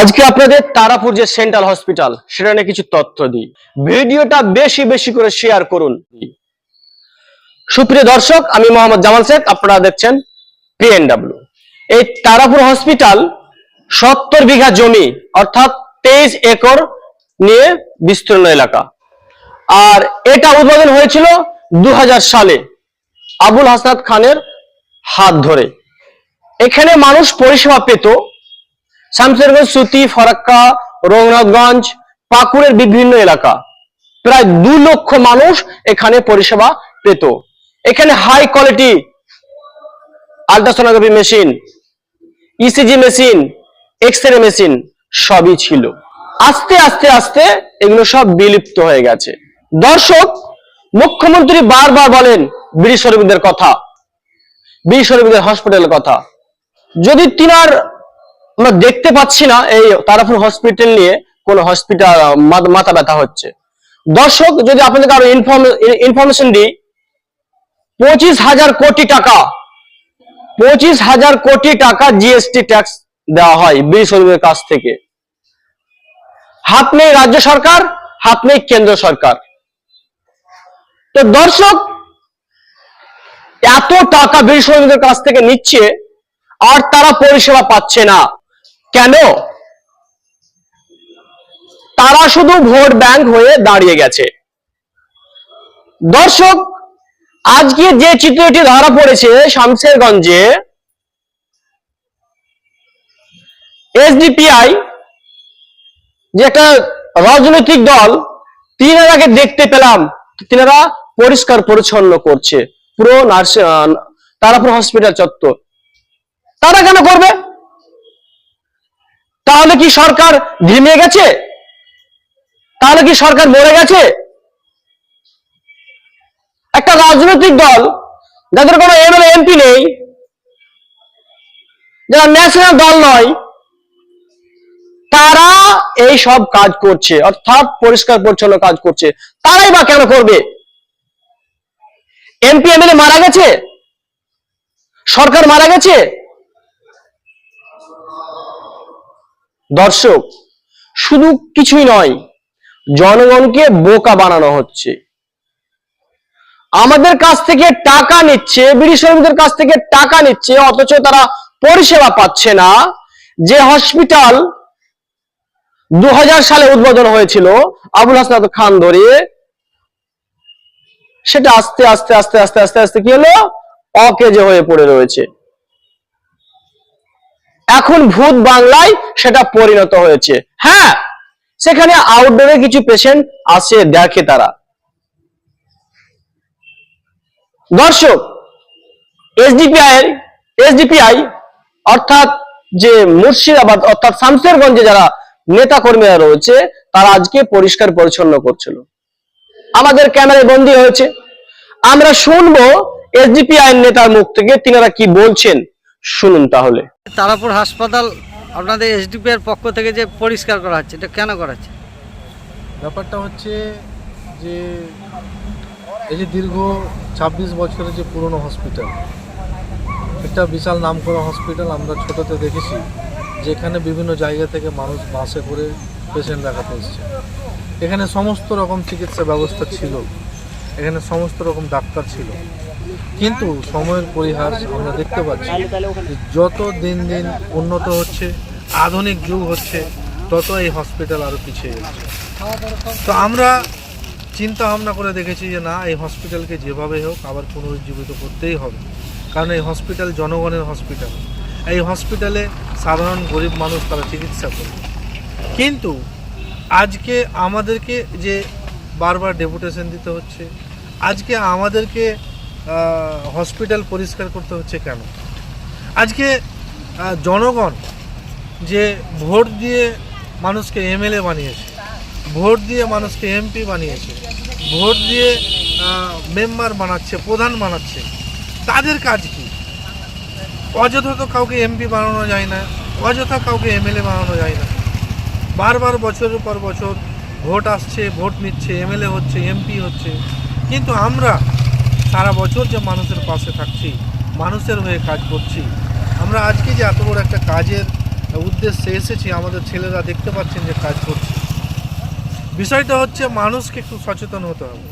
আজকে আপনাদের তারাপুর যে সেন্ট্রাল হসপিটাল, সেটা নিয়ে কিছু তথ্য দিই। ভিডিওটা বেশি বেশি করে শেয়ার করুন। সুপ্রিয় দর্শক, আমি মোহাম্মদ জামাল শেখ, আপনারা দেখছেন পিএনডব্লিউ এই তারাপুর হসপিটাল সত্তর বিঘা জমি, অর্থাৎ তেইশ একর নিয়ে বিস্তীর্ণ এলাকা। আর এটা উদ্বোধন হয়েছিল দু হাজার সালে আবুল হাসনাত খানের হাত ধরে। এখানে মানুষ পরিষেবা পেত শামসেরগঞ্জ, সুতি, ফরাক্কা, রঘুনাথগঞ্জ, পাকুড়ের বিভিন্ন এলাকা। প্রায় দু লক্ষ মানুষ এখানে পরিষেবা পেত। এখানে high quality ultrasonography machine ECG machine X ray machine সবই ছিল। আস্তে আস্তে আস্তে এগুলো সব বিলুপ্ত হয়ে গেছে। দর্শক, মুখ্যমন্ত্রী বারবার বলেন, বীর কথা, বীর হসপিটালের কথা। যদি তিনার আমরা দেখতে পাচ্ছি না এই তারাপুর হসপিটাল নিয়ে কোন হসপিটাল মাথা ব্যথা হচ্ছে। দর্শক, যদি আপনাদেরকে আরও ইনফরমেশন দিই, পঁচিশ হাজার কোটি টাকা, পঁচিশ হাজার কোটি টাকা জিএসটি ট্যাক্স দেওয়া হয় বীর শরীফের কাছ থেকে। হাত নেই রাজ্য সরকার, হাত নেই কেন্দ্র সরকার। তো দর্শক, এত টাকা বীর শরীফের কাছ থেকে নিচ্ছে, আর তারা পরিষেবা পাচ্ছে না। কেন? তারা শুধু ভোট ব্যাংক হয়ে দাঁড়িয়ে গেছে। দর্শক, আজকে যে চিত্রটি ধরা পড়েছে শামশেরগঞ্জে এসডিপিআই যে একটা রাজনৈতিক দল তিনারাকে দেখতে পেলাম, তিনারা পরিষ্কার পরিচ্ছন্ন করছে। পুরো নার্সিং তারাপুর হসপিটাল চত্বর। তারা কেন করবে? তাহলে কি সরকার ধিমে গেছে? তাহলে কি সরকার মরে গেছে? একটা রাজনৈতিক দল, যাদের কোনো এমএলএ এমপি নেই, যারা ন্যাশনাল দল নয়, তারা এই সব কাজ করছে, অর্থাৎ পরিষ্কার পরিচ্ছন্ন কাজ করছে। তারাই বা কেন করবে? এমপি এমএলএ মারা গেছে? সরকার মারা গেছে? দর্শক, শুধু কিছুই নয়, জনগণকে বোকা বানানো হচ্ছে। আমাদের কাছ থেকে টাকা নিচ্ছে, বিড়ি শ্রমিকদের কাছ থেকে টাকা নিচ্ছে, অথচ তারা পরিষেবা পাচ্ছে না। যে হসপিটাল দু সালে উদ্বোধন হয়েছিল, আবুল হাসনাত খান ধরে, সেটা আস্তে আস্তে আস্তে আস্তে আস্তে আস্তে কি হলো? অকেজে হয়ে পড়ে রয়েছে। এখন ভূত বাংলায় সেটা পরিণত হয়েছে। হ্যাঁ সেখানে আউটডোরে কিছু পেশেন্ট আসে দেখে তারা। দর্শক এসডিপিআই এসডিপিআই অর্থাৎ যে মুর্শিদাবাদ, অর্থাৎ শামসেরগঞ্জে যারা নেতা কর্মীরা রয়েছে, তারা আজকে পরিষ্কার পরিচ্ছন্ন করছিল। আমাদের ক্যামেরায় বন্দী হয়েছে। আমরা শুনব এসডিপিআই নেতার মুখ থেকে, তিনারা কি বলছেন। শুনুন তাহলে। তারাপুর হাসপাতাল আপনাদের এসডিপি এর পক্ষ থেকে যে পরিষ্কার করা হচ্ছে এটা কেন করা হচ্ছে? ব্যাপারটা হচ্ছে যে এই যে দীর্ঘ ছাব্বিশ বছরের যে পুরনো হসপিটাল একটা বিশাল নাম করা হসপিটাল আমরা ছোটোতে দেখেছি যেখানে বিভিন্ন জায়গা থেকে মানুষ বাসে করে পেশেন্ট দেখাতে এসছে। এখানে সমস্ত রকম চিকিৎসা ব্যবস্থা ছিল। এখানে সমস্ত রকম ডাক্তার ছিল। কিন্তু সময়ের পরিহার আমরা দেখতে পাচ্ছি যত দিন দিন উন্নত হচ্ছে, আধুনিক যুগ হচ্ছে, তত এই হসপিটাল আরও পিছিয়ে যাচ্ছে। তো আমরা চিন্তা ভাবনা করে দেখেছি যে না, এই হসপিটালকে যেভাবে হোক আবার পুনরুজ্জীবিত করতেই হবে। কারণ এই হসপিটাল জনগণের হসপিটাল এই হসপিটালে সাধারণ গরিব মানুষ তারা চিকিৎসা করে। কিন্তু আজকে আমাদেরকে যে বারবার ডেপুটেশন দিতে হচ্ছে আজকে আমাদেরকে হসপিটাল পরিষ্কার করতে হচ্ছে কেন? আজকে জনগণ যে ভোট দিয়ে মানুষকে এমএলএ বানিয়েছে, ভোট দিয়ে মানুষকে এমপি বানিয়েছে, ভোট দিয়ে মেম্বার বানাচ্ছে, প্রধান বানাচ্ছে, তাদের কাজ কি? অযথা তো কাউকে এমপি বানানো যায় না, অযথা কাউকে এমএলএ বানানো যায় না। বারবার বছরের পর বছর ভোট আসছে, ভোট নিচ্ছে এমএলএ হচ্ছে এমপি হচ্ছে। কিন্তু আমরা সারা বছর যে মানুষের পাশে থাকছি, মানুষের হয়ে কাজ করছি, আমরা আজকে যে এত বড় একটা কাজের উদ্দেশ্যে এসেছি, আমাদের ছেলেরা দেখতে পাচ্ছেন যে কাজ করছে। বিষয়টা হচ্ছে মানুষকে একটু সচেতন হতে হবে,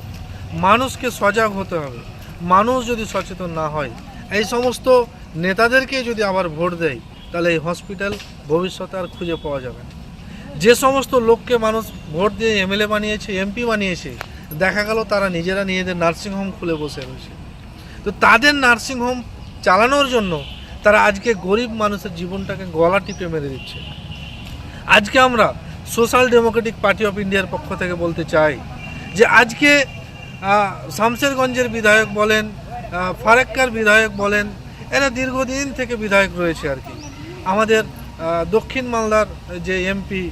মানুষকে সজাগ হতে হবে, মানুষ যদি সচেতন না হয়, এই সমস্ত নেতাদেরকে যদি আবার ভোট দেয়, তাহলে এই হসপিটাল ভবিষ্যতে আর খুঁজে পাওয়া যাবে না। যে সমস্ত লোককে মানুষ ভোট দিয়ে এমএলএ বানিয়েছে, এমপি বানিয়েছে দেখা গেল তারা নিজেরা নিজেদের নার্সিংহোম খুলে বসে রয়েছে। তো তাদের নার্সিংহোম চালানোর জন্য তারা আজকে গরিব মানুষের জীবনটাকে গলা টিপে মেরে দিচ্ছে। আজকে আমরা সোশ্যাল ডেমোক্রেটিক পার্টি অফ ইন্ডিয়ার পক্ষ থেকে বলতে চাই যে আজকে শামশেরগঞ্জের বিধায়ক বলেন ফারাক্কার বিধায়ক বলেন, এরা দীর্ঘদিন থেকে বিধায়ক রয়েছে আর কি। আমাদের দক্ষিণ মালদার যে এমপি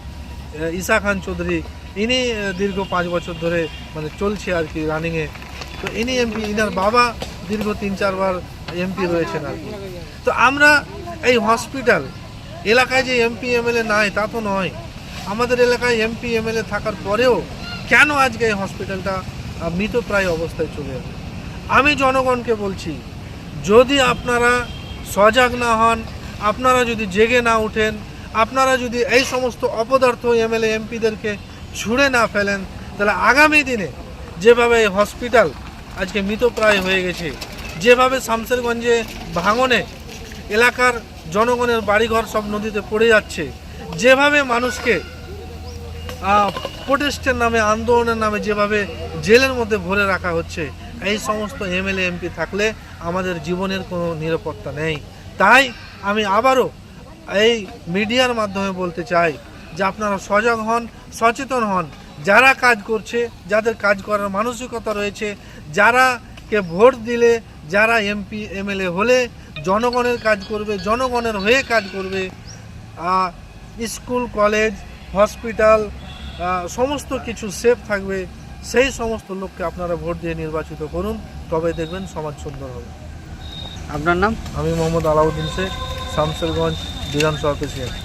ঈশা খান চৌধুরী ইনি দীর্ঘ পাঁচ বছর ধরে মানে চলছে আর কি রানিংয়ে তো ইনি এমপি ইনার বাবা দীর্ঘ তিন চারবার এমপি রয়েছেন আর কি। তো আমরা এই হসপিটাল এলাকায় যে এমপি এমএলএ নাই, তা তো নয়। আমাদের এলাকায় এমপি এমএলএ থাকার পরেও কেন আজকে এই হসপিটালটা মৃতপ্রায় অবস্থায় চলে যাবে আমি জনগণকে বলছি, যদি আপনারা সজাগ না হন, আপনারা যদি জেগে না ওঠেন, আপনারা যদি এই সমস্ত অপদার্থ এমএলএ এমপিদেরকে ছুঁড়ে না ফেলেন, তাহলে আগামী দিনে যেভাবে এই হসপিটাল আজকে মৃতপ্রায় হয়ে গেছে, যেভাবে শামসেরগঞ্জে ভাঙনে এলাকার জনগণের বাড়িঘর সব নদীতে পড়ে যাচ্ছে, যেভাবে মানুষকে প্রোটেস্টের নামে, আন্দোলনের নামে যেভাবে জেলের মধ্যে ভরে রাখা হচ্ছে, এই সমস্ত এমএলএ, এমপি থাকলে আমাদের জীবনের কোনো নিরাপত্তা নেই। তাই আমি আবারও এই মিডিয়ার মাধ্যমে বলতে চাই যে আপনারা সজাগ হন সচেতন হন। যারা কাজ করছে যাদের কাজ করার মানসিকতা রয়েছে যারা কে ভোট দিলে যারা এমপি এমএলএ হলে জনগণের কাজ করবে জনগণের হয়ে কাজ করবে স্কুল কলেজ হসপিটাল সমস্ত কিছু সেফ থাকবে সেই সমস্ত লোককে আপনারা ভোট দিয়ে নির্বাচিত করুন। তবে দেখবেন সমাজ সুন্দর হবে। আপনার নাম? আমি মোহাম্মদ আলাউদ্দিন শেখ শামসেরগঞ্জ বিধানসভা প্রেসিডেন্ট।